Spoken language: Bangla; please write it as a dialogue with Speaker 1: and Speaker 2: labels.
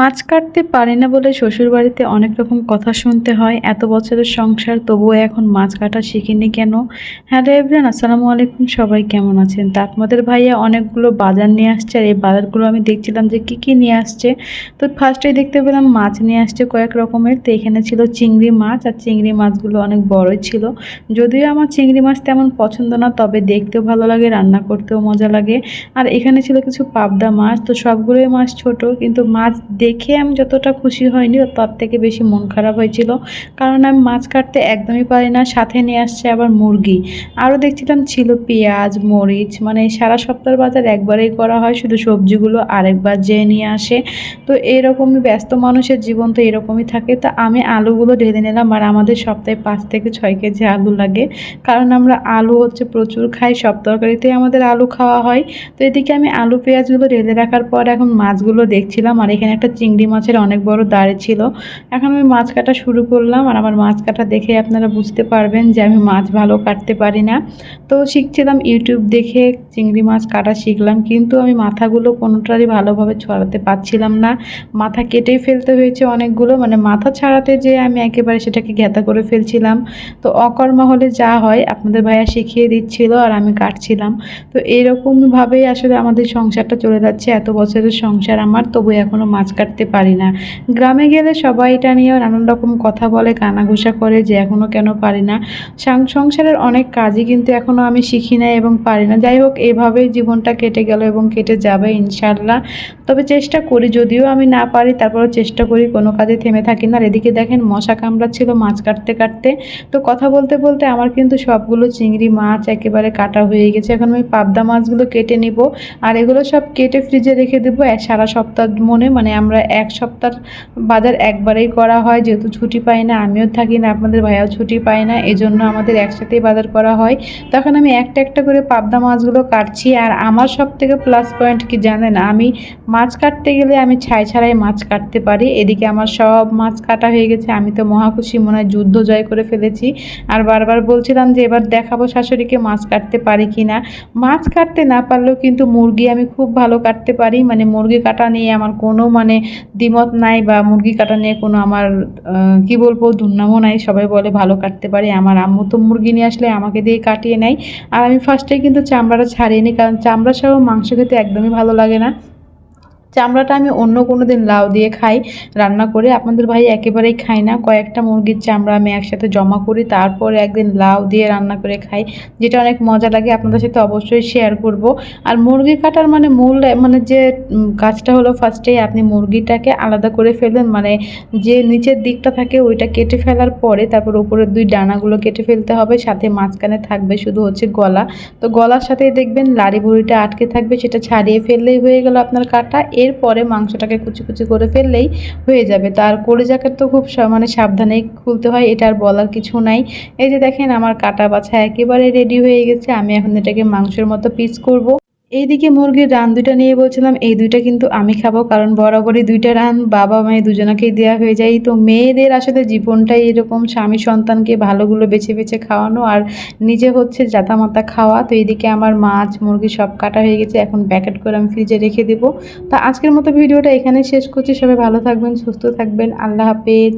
Speaker 1: মাছ কাটতে পারি না বলে শ্বশুরবাড়িতে অনেক রকম কথা শুনতে হয়। এত বছরের সংসার, তবুও এখন মাছ কাটা শিখিনি কেন? হ্যালো এভরিয়ান আসসালামু আলাইকুম। সবাই কেমন আছেন? তা আপনাদের ভাইয়া অনেকগুলো বাজার নিয়ে আসছে আর এই বাজারগুলো আমি দেখছিলাম যে কি কি নিয়ে আসছে। তো ফার্স্টেই দেখতে পেলাম মাছ নিয়ে আসছে কয়েক রকমের। তো এখানে ছিল চিংড়ি মাছ আর চিংড়ি মাছগুলো অনেক বড়ই ছিল। যদিও আমার চিংড়ি মাছ তেমন পছন্দ না, তবে দেখতেও ভালো লাগে, রান্না করতেও মজা লাগে। আর এখানে ছিল কিছু পাবদা মাছ, তো সবগুলোই মাছ ছোট, কিন্তু মাছ দেখে আমি যতটা খুশি হয়নি, তার থেকে বেশি মন খারাপ হয়েছিল। কারণ আমি মাছ কাটতে একদমই পারি না, সাথে নিয়ে আসছে আবার মুরগি। আরও দেখছিলাম ছিল পেঁয়াজ, মরিচ মানে সারা সপ্তাহের বাজার একবারেই করা হয়, শুধু সবজিগুলো আরেকবার যেয়ে নিয়ে আসে। তো এরকমই ব্যস্ত মানুষের জীবন তো এরকমই থাকে। তা আমি আলুগুলো ঢেলে নিলাম, আর আমাদের সপ্তাহে পাঁচ থেকে ছয় কেজি আলু লাগে। কারণ আমরা আলু হচ্ছে প্রচুর খাই, সব তরকারিতেই আমাদের আলু খাওয়া হয়। তো এদিকে আমি আলু, পেঁয়াজগুলো ঢেলে রাখার পর এখন মাছগুলো দেখছিলাম, আর এখানে একটা চিংড়ি মাছের অনেক বড় দাঁড়ে ছিল। এখন আমি মাছ কাটা শুরু করলাম আর আমার মাছ কাটা দেখে আপনারা বুঝতে পারবেন যে আমি মাছ ভালো কাটতে পারি না। তো শিখছিলাম ইউটিউব দেখে চিংড়ি মাছ কাটা শিখলাম, কিন্তু আমি মাথাগুলো কোনোটারই ভালোভাবে ছড়াতে পারছিলাম না। মাথা কেটেই ফেলতে হয়েছে অনেকগুলো মানে মাথা ছাড়াতে যে আমি একেবারে সেটাকে ঘেতা করে ফেলছিলাম। তো অকর্মা হলে যা হয় আপনাদের ভাইয়া শিখিয়ে দিচ্ছিল আর আমি কাটছিলাম। তো এরকমভাবেই আসলে আমাদের সংসারটা চলে যাচ্ছে। এত বছরের সংসার আমার, তবু এখনও মাছ কাটতে পারি না। গ্রামে গেলে সবাই এটা নিয়েও নানান রকম কথা বলে, কানাঘুষা করে যে এখনও কেন পারি না। সংসারের অনেক কাজই কিন্তু এখনও আমি শিখি না এবং পারি না। যাই হোক, এভাবেই জীবনটা কেটে গেল এবং কেটে যাবে ইনশাল্লাহ তবে চেষ্টা করি, যদিও আমি না পারি, তারপরেও চেষ্টা করি, কোনো কাজে থেমে থাকি না। এদিকে দেখেন, মশা কামড়াচ্ছিল মাছ কাটতে কাটতে। তো কথা বলতে বলতে আমার কিন্তু সবগুলো চিংড়ি মাছ একেবারে কাটা হয়ে গেছে। এখন আমি পাবদা মাছগুলো কেটে নিব। আর এগুলো সব কেটে ফ্রিজে রেখে দেবো। সারা সপ্তাহ মনে মানে আমরা এক সপ্তাহ বাজার একবারেই করা হয়, যেহেতু ছুটি পাই না, আমিও থাকি না, আপনাদের ভাইয়াও ছুটি পায় না, এজন্য আমাদের একসাথেই বাজার করা হয়। তখন আমি একটা একটা করে পাবদা মাছগুলো কাটছি, আর আমার সব থেকে প্লাস পয়েন্ট কি জানেন, আমি মাছ কাটতে গেলে আমি ছাই ছাড়াই মাছ কাটতে পারি, এদিকে আমার সব মাছ কাটা হয়ে গেছে, আমি তো মহাখুশি মনে হয় যুদ্ধ জয় করে ফেলেছি। আর বারবার বলছিলাম যে এবার দেখাবো শাশুড়িকে মাছ কাটতে পারি কি না। মাছ কাটতে না পারলেও কিন্তু মুরগি আমি খুব ভালো কাটতে পারি মানে মুরগি কাটা নিয়ে আমার কোনো মানে দ্বিমত নাই বা মুরগি কাটা নিয়ে কোনো আমার কি বলব, দুর্নামও নাই। সবাই বলে ভালো কাটতে পারে। আমার আম্মু তো মুরগি নিয়ে আসলে আমাকে দিয়ে কাটিয়ে নেয়। আর আমি ফার্স্টে কিন্তু চামড়াটা ছাড়িয়ে নিই কারণ চামড়া সহ মাংস খেতে একদমই ভালো লাগে না। চামড়াটা আমি অন্য কোনো দিন লাউ দিয়ে খাই, রান্না করে আপনাদের ভাই একেবারেই খাই না। কয়েকটা মুরগির চামড়া আমি একসাথে জমা করি, তারপরে একদিন লাউ দিয়ে রান্না করে খাই, যেটা অনেক মজা লাগে, আপনাদের সাথে অবশ্যই শেয়ার করব। আর মুরগি কাটার মানে মূল মানে যে কাজটা হলো ফার্স্টেই আপনি মুরগিটাকে আলাদা করে ফেলেন মানে যে নিচের দিকটা থাকে ওইটা কেটে ফেলার পরে তারপর উপরের দুই ডানাগুলো কেটে ফেলতে হবে, সাথে মাঝখানে থাকবে শুধু হচ্ছে গলা। তো গলার সাথে দেখবেন, লাড়ি ভুড়িটা আটকে থাকবে, সেটা ছাড়িয়ে ফেললেই হয়ে গেল আপনার কাটা এরপরে মাংসটাকে কুচি কুচি করে ফেললেই হয়ে যাবে। তার কলিজাকে তো খুব মানে সাবধানে খুলতে হয়, এটা আর বলার কিছু নাই। এই যে দেখেন আমার কাটা বাছা একেবারে রেডি হয়ে গেছে, আমি এখন এটাকে মাংসের মতো পিস করব। এইদিকে মুরগির রান দুইটা নিয়ে বলছিলাম, এই দুইটা কিন্তু আমি খাব, কারণ বরাবরই দুইটা রান বাবা মায়ের দুজনাকেই দেওয়া হয়ে যায়। তো মেয়েদের আসলে জীবনটাই এরকম স্বামী সন্তানকে ভালোগুলো বেছে বেছে খাওয়ানো আর নিজে হচ্ছে জাতামাতা খাওয়া। তো এইদিকে আমার মাছ, মুরগি সব কাটা হয়ে গেছে, এখন প্যাকেট করে আমি ফ্রিজে রেখে দেবো। তা আজকের মতো ভিডিওটা এখানে শেষ করছি, সবাই ভালো থাকবেন, সুস্থ থাকবেন, আল্লাহ হাফেজ।